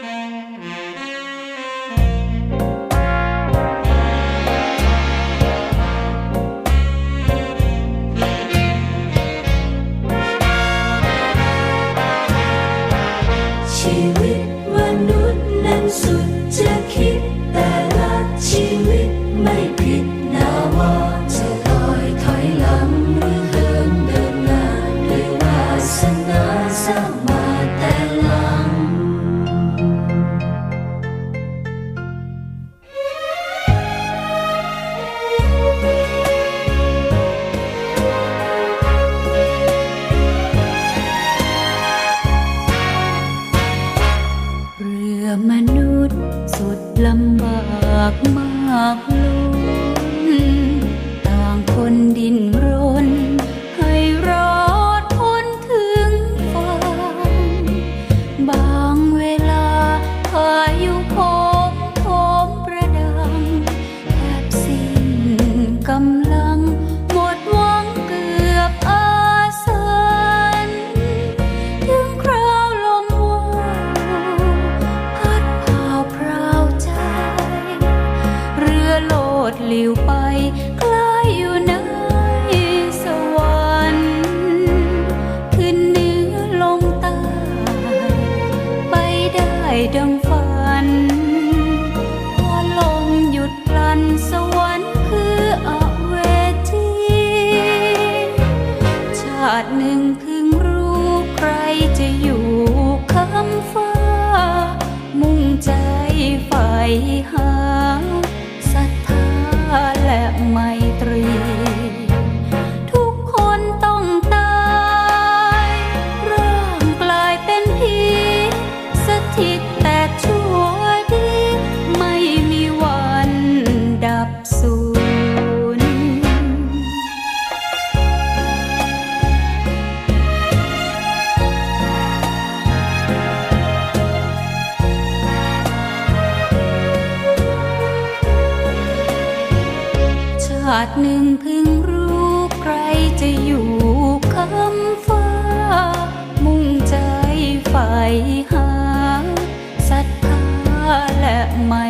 ชีวิตมนุษย์นั้นสู มนุษย์สุดลำบากมากล้ ลิวไปใกล้อยู่ในสวรรค์ขึ้นเหนือลงใต้ไปได้ดังฝัน พอลมหยุดพลันสวรรค์คืออเวจีชาติหนึ่งพึงรู้ใครจะอยู่ แตกชั่วดี ไม่มีวันดับสูญชาติหนึ่งพึงรู้ใครจะอยู่ my